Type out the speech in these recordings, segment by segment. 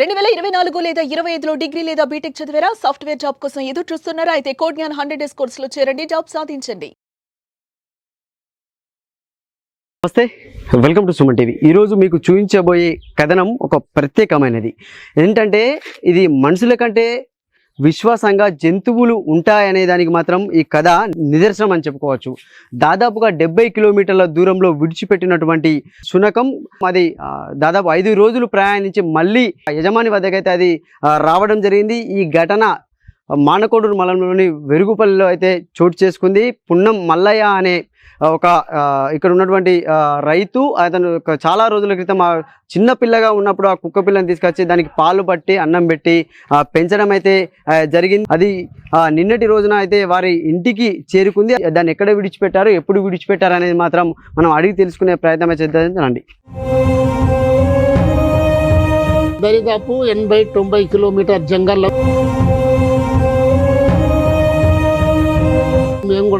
రెండు వేల ఇరవై నాలుగు లేదా ఇరవై ఐదులో డిగ్రీ లేదా బీటెక్ చదివారా? సాఫ్ట్వేర్ జాబ్ కోసం ఎదురు చూస్తున్నారా? అయితే కోడ్ జ్ఞాన్ హండ్రెడ్ డేస్ కోర్సులో చేరండి. జాబ్ సాధించండి. నమస్తే. Welcome to Suman TV. ఈరోజు మీకు చూపించబోయే కథనం ఒక ప్రత్యేకమైనది. ఏంటంటే ఇది మనుషుల కంటే విశ్వాసంగా జంతువులు ఉంటాయనే దానికి మాత్రం ఈ కథ నిదర్శనం అని చెప్పుకోవచ్చు. దాదాపుగా డెబ్బై కిలోమీటర్ల దూరంలో విడిచిపెట్టినటువంటి శునకం అది దాదాపు ఐదు రోజులు ప్రయాణించి మళ్ళీ యజమాని వద్దకైతే అది రావడం జరిగింది. ఈ ఘటన మానకోడూరు మలంలోని వెరుగుపల్లిలో అయితే చోటు చేసుకుంది. పున్నం మల్లయ్య అనే ఒక ఇక్కడ ఉన్నటువంటి రైతు అతను చాలా రోజుల క్రితం ఆ చిన్న పిల్లగా ఉన్నప్పుడు ఆ కుక్క పిల్లని తీసుకొచ్చి దానికి పాలు పట్టి అన్నం పెట్టి పెంచడం అయితే జరిగింది. అది నిన్నటి రోజున అయితే వారి ఇంటికి చేరుకుంది. దాన్ని ఎక్కడ విడిచిపెట్టారు ఎప్పుడు విడిచిపెట్టారు అనేది మాత్రం మనం అడిగి తెలుసుకునే ప్రయత్నం చేద్దామండి దరిదాపు ఎనభై తొంభై కిలోమీటర్ జంగల్లో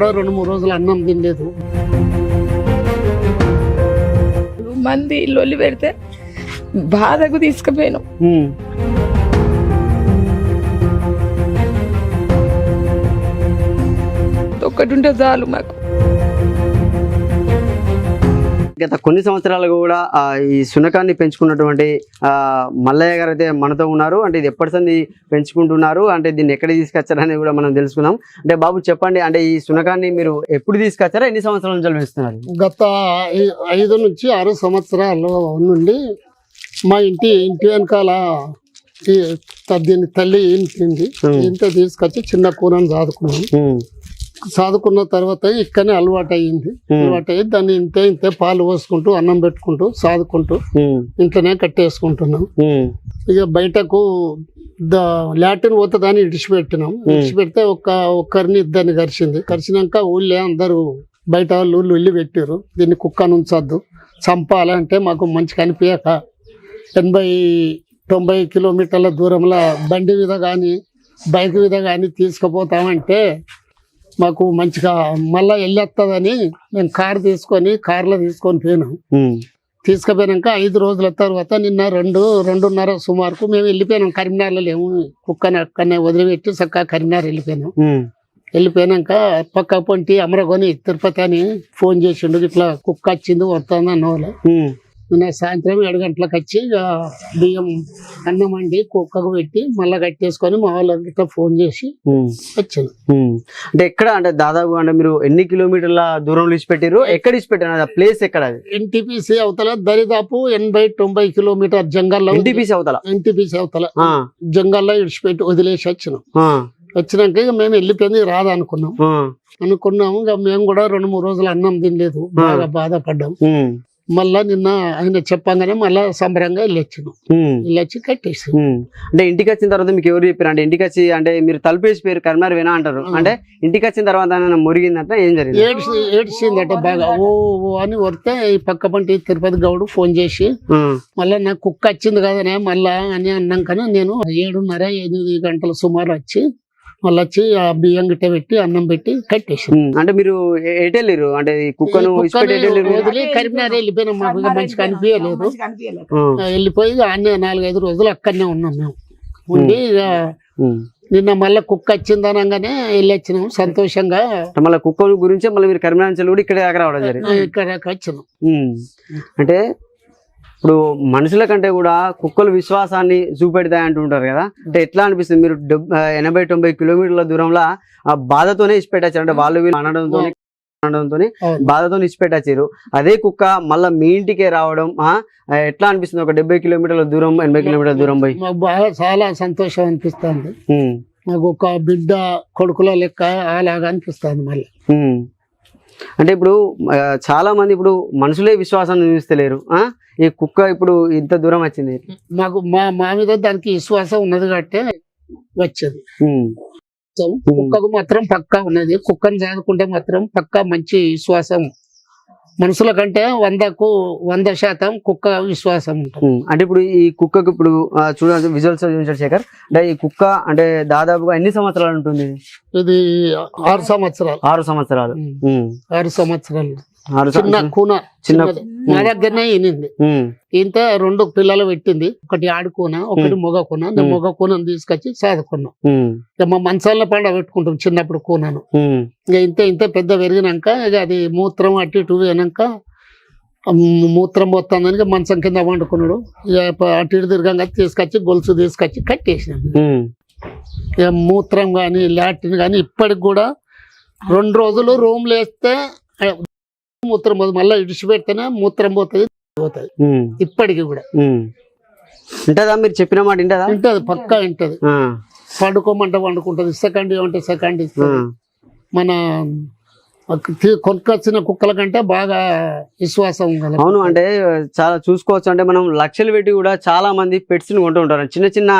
కూడా రెండు మూడు రోజులు అన్నం తినలేదు. మంది లొల్లి పెడితే బాధకు తీసుకుపోయాను. ఒక్కటి ఉంటే చాలు మాకు. గత కొన్ని సంవత్సరాలుగా కూడా ఈ శునకాన్ని పెంచుకున్నటువంటి మల్లయ్య గారు అయితే మనతో ఉన్నారు. అంటే ఇది ఎప్పటి సంది పెంచుకుంటున్నారు? అంటే దీన్ని ఎక్కడ తీసుకొచ్చారనేది కూడా మనం తెలుసుకుందాం. అంటే బాబు చెప్పండి అంటే ఈ శునకాన్ని మీరు ఎప్పుడు తీసుకొచ్చారా? ఎన్ని సంవత్సరాల నుంచి పెంచుతున్నారు గత ఐదు నుంచి ఆరు సంవత్సరాల నుండి మా ఇంటి ఇంటి వెనకాల దీని తల్లి ఇంటింది. ఇంత తీసుకొచ్చి చిన్న కూరని సాదుకున్నాం. ఉమ్, సాదుకున్న తర్వాత ఇక్కడనే అలవాటు అయ్యింది. అలవాటు అయ్యి దాన్ని ఇంతే ఇంతే పాలు పోసుకుంటూ అన్నం పెట్టుకుంటూ సాదుకుంటూ ఇంట్లోనే కట్టేసుకుంటున్నాం. ఇక బయటకు లాటిన్ పోతుందని ఇడిచిపెట్టినాం ఇడిచిపెడితే ఒక ఒక్కరిని ఇద్దరిని కరిచింది. కరిచినాక ఊళ్ళే అందరూ బయట వాళ్ళు ఊళ్ళు వెళ్ళి పెట్టారు దీన్ని కుక్కను ఉంచొద్దు చంపాలంటే మాకు మంచి కనిపించక ఎనభై తొంభై కిలోమీటర్ల దూరంలో బండి మీద కానీ బైక్ మీద కానీ తీసుకుపోతామంటే మాకు మంచిగా మళ్ళీ వెళ్ళొస్తుందని మేము కారు తీసుకొని కార్లో తీసుకొని పోయినాం. తీసుకుపోయినాక ఐదు రోజుల తర్వాత నిన్న రెండు రెండున్నర సుమారుకు మేము వెళ్ళిపోయినాం. కరీంనగర్లో లేము కుక్కని అక్కడనే వదిలిపెట్టి చక్కగా కరీంనగర్ వెళ్ళిపోయినాం. వెళ్ళిపోయినాక పక్క పొంటి అమరగొని తిరుపతి అని ఫోన్ చేసిండు. ఇట్లా కుక్క వచ్చింది వస్తుంది అన్న వాళ్ళు ఉమ్, నిన్న సాయంత్రం ఏడు గంటలకు వచ్చి బియ్యం అన్నం వండి కుక్కకు పెట్టి మళ్ళీ కట్టేసుకొని మా ఇట్లా ఫోన్ చేసి ఉమ్. అంటే ఎక్కడ అంటే దాదాపు అంటే మీరు ఎన్ని కిలోమీటర్ల దూరంలో ఇచ్చిపెట్టారు ఎక్కడ ఇచ్చిపెట్టారు ఆ ప్లేస్ ఎక్కడ ఎన్టీపీసీ అవతల దరిదాపు ఎనభై తొంభై కిలోమీటర్ జంగల్లో ఎన్టీపీసీ అవతల? ఎన్టీపీసీ అవతల. జంగల్లో ఇడిచిపెట్టి వదిలేసి వచ్చినాం. వచ్చినాక ఇక మేము వెళ్ళిపోయింది రాదనుకున్నాం. ఆ, అనుకున్నాము ఇక మేము కూడా రెండు మూడు రోజులు అన్నం తినలేదు బాగా బాధపడ్డాం. మళ్ళా నిన్న ఆయన చెప్పంగానే మళ్ళా సంబరంగా వెళ్ళొచ్చినాం. వెళ్ళొచ్చి కట్టేసి. అంటే ఇంటికి వచ్చిన తర్వాత మీకు ఎవరు చెప్పారు? అంటే ఇంటికి వచ్చి అంటే మీరు తలుపేసి పేరు కర్మారు వినా అంటారు. అంటే ఇంటికి వచ్చిన తర్వాత మురిగిందంటే ఏం జరిగింది? ఏడ్చి ఏడ్చిందట బాగా. ఓ ఓ అని వస్తే ఈ పక్క పంటి తిరుపతి గౌడు ఫోన్ చేసి మళ్ళా నాకు కుక్క వచ్చింది కదనే మళ్ళా అని అన్నాకనే నేను ఏడున్నర ఎనిమిది గంటల సుమారు వచ్చి మళ్ళీ వచ్చి ఆ బియ్యం గిట్ట పెట్టి అన్నం పెట్టి కట్టేసి. అంటే మీరు ఎ- ఎటు వెళ్ళిర్రు? అంటే ఈ కుక్కను వదిలి కరీంనగర్ వెళ్ళిపోయినాం మాకు ఇక మంచి కనిపించలేదు. వెళ్ళిపోయి అన్నీ నాలుగైదు రోజులు అక్కడనే ఉన్నాం మేము. ఉండి ఇక. నిన్న మళ్ళీ కుక్క వచ్చింది అనగానే వెళ్ళి వచ్చినాం సంతోషంగా. మళ్ళీ కుక్క గురించే మళ్ళీ మీరు కరీంనగర్ కూడా ఇక్కడ దాకా రావడం జరిగింది. ఇక్కడ వచ్చినాం. అంటే ఇప్పుడు మనుషుల కంటే కూడా కుక్కలు విశ్వాసాన్ని చూపెడతాయి అంటుంటారు కదా. అంటే ఎట్లా అనిపిస్తుంది? మీరు ఎనభై తొంభై కిలోమీటర్ల దూరంలో ఆ బాధతోనే ఇచ్చిపెట్టచ్చు అంటే వాళ్ళు వీళ్ళు అనడంతో అనడంతో. బాధతో ఇచ్చిపెట్టచ్చారు. అదే కుక్క మళ్ళీ మీ ఇంటికే రావడం ఎట్లా అనిపిస్తుంది? ఒక డెబ్బై కిలోమీటర్ల దూరం ఎనభై కిలోమీటర్ల దూరం పోయి. మాకు బాగా చాలా సంతోషం అనిపిస్తుంది. మాకు ఒక బిడ్డ కొడుకుల లెక్క అలాగా అనిపిస్తుంది మళ్ళీ. అంటే ఇప్పుడు ఆ, చాలా మంది ఇప్పుడు మనుషులే విశ్వాసాన్ని చూపిస్తలేరు ఆ? ఈ కుక్క ఇప్పుడు ఇంత దూరం వచ్చింది. మాకు మా మా మీద దానికి విశ్వాసం ఉన్నది కాబట్టి వచ్చేది. కుక్కకు మాత్రం పక్కా ఉన్నది. కుక్కని చదువుకుంటే మాత్రం పక్కా మంచి విశ్వాసం మనుషుల కంటే వందకు వంద శాతం కుక్క విశ్వాసం అంటే ఇప్పుడు ఈ కుక్కకు ఇప్పుడు చూడండి విజువల్స్ చూపించాడు శేఖర్. అంటే ఈ కుక్క అంటే దాదాపుగా ఎన్ని సంవత్సరాలు ఉంటుంది? ఇది ఆరు సంవత్సరాలు. ఆరు సంవత్సరాలు. ఆరు సంవత్సరాలు. చిన్న. కూన చిన్న. మా దగ్గరనే ఈనింది ఉమ్, ఇంత రెండు పిల్లలు పెట్టింది. ఒకటి ఆడుకోన ఒకటి. మొగ కూన. మొగ కూనను తీసుకొచ్చి సాదుకున్నాం. ఇక మా మంచాల పండ పెట్టుకుంటాం చిన్నప్పుడు కూనను. ఇక ఇంత ఇంత పెద్ద పెరిగినాక ఇక అది మూత్రం అటు ఇటు పోయినాక మూత్రం పోతుందని మంచం కింద వండుకున్నాడు. ఇక అటు ఇటు తిరగంగా తీసుకొచ్చి గొలుసు తీసుకొచ్చి కట్టేసినాం. ఉమ్, ఇక మూత్రం కానీ లాట్రిన్ కానీ ఇప్పటికి కూడా రెండు రోజులు రూమ్ వేస్తే మూత్రం పోతుంది మళ్ళీ ఇడిచి పెడితేనే మూత్రం పోతుంది పోతుంది ఉమ్, ఇప్పటికి కూడా. ఉంటదా మీరు చెప్పిన మాట ఉంటదా ఉంటది పక్కా ఉంటది పండుకోమంటే పండుకుంటది సెకండ్ ఏమంటే సెకండ్ మన కొనుక్కొచ్చిన కుక్కల కంటే బాగా విశ్వాసం అవును అంటే చాలా చూసుకోవచ్చు. అంటే మనం లక్షలు పెట్టి కూడా చాలా మంది పెట్స్ని కొంటూ ఉంటారు. చిన్న చిన్న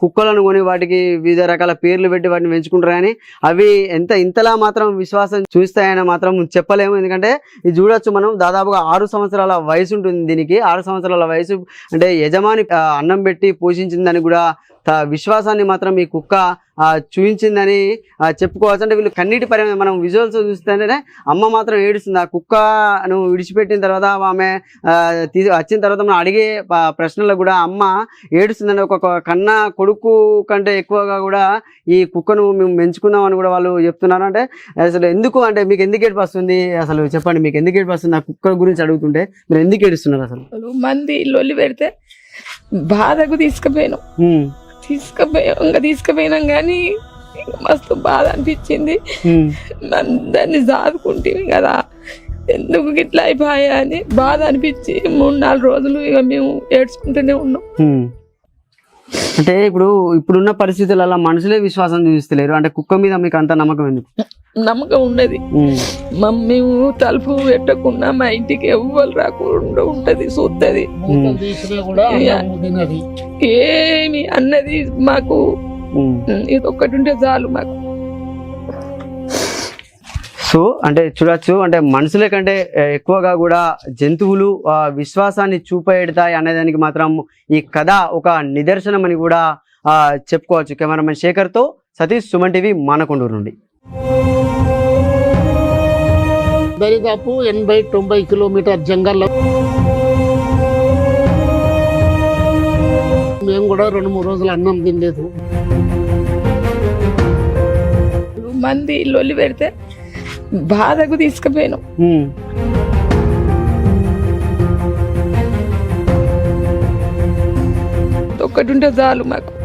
కుక్కలను కొని వాటికి వివిధ రకాల పేర్లు పెట్టి వాటిని పెంచుకుంటారు. కానీ అవి ఎంత ఇంతలా మాత్రం విశ్వాసం చూస్తాయని మాత్రం చెప్పలేము. ఎందుకంటే ఇది చూడొచ్చు మనం. దాదాపుగా ఆరు సంవత్సరాల వయసు ఉంటుంది దీనికి. ఆరు సంవత్సరాల వయసు అంటే యజమాని అన్నం పెట్టి పోషించిందని కూడా త- విశ్వాసాన్ని మాత్రం ఈ కుక్క చూపించిందని చెప్పుకోవచ్చు. అంటే వీళ్ళు కన్నీటి పరిమితి మనం విజువల్స్ చూస్తేనే అమ్మ మాత్రం ఏడుస్తుంది. ఆ కుక్కను విడిచిపెట్టిన తర్వాత ఆమె తీసి వచ్చిన తర్వాత మనం అడిగే ప- కూడా అమ్మ ఏడుస్తుందని ఒక ఒక కన్న కొడుకు కంటే ఎక్కువగా కూడా ఈ కుక్కను మేము పెంచుకున్నాం అని కూడా వాళ్ళు చెప్తున్నారు. అంటే అసలు ఎందుకు అంటే మీకు ఎందుకు ఏడుపు వస్తుంది? అసలు చెప్పండి మీకు ఎందుకు ఏడుపు వస్తుంది? ఆ కుక్క గురించి అడుగుతుంటే మీరు ఎందుకు ఏడుస్తున్నారు అసలు? మంది లొల్లి పెడితే బాధకు తీసుకుపోయాను. తీసుకుపోయాం ఇంకా తీసుకుపోయినాం కానీ ఇంక మస్తు బాధ అనిపించింది. అందరినీ సాదుకుంటే కదా. ఎందుకు ఇట్లా అయిపోయా అని బాధ అనిపించి మూడు నాలుగు రోజులు ఇక మేము ఏడ్చుకుంటూనే ఉన్నాం. అంటే ఇప్పుడు ఇప్పుడున్న పరిస్థితులలో మనుషులే విశ్వాసం చూపిస్తలేరు. అంటే కుక్క మీద మీకు అంత నమ్మకం ఎందుకు? నమ్మకం ఉండదు. మేము తలుపు పెట్టకుండా మా ఇంటికి ఎవ్వరు రాకుండా ఉంటది చూస్తుంది ఏమి అన్నది మాకు. ఇది ఒక్కటి ఉంటే చాలు మాకు. సో అంటే చూడొచ్చు. అంటే మనుషుల కంటే ఎక్కువగా కూడా జంతువులు ఆ, విశ్వాసాన్ని చూపెడతాయి అనేదానికి మాత్రం ఈ కథ ఒక నిదర్శనం అని కూడా ఆ, చెప్పుకోవచ్చు. కెమెరామెన్ శేఖర్తో సతీష్ సుమన్ టీవీ మానకొండూరు నుండి. దరిదాపు ఎనభై తొంభై కిలోమీటర్ జంగల్లో మేము కూడా రెండు మూడు రోజులు అన్నం తినలేదు. మంది లొల్లి పెడితే బాధకు తీసుకుపోయాను. ఒక్కటి ఉంటే చాలు మాకు.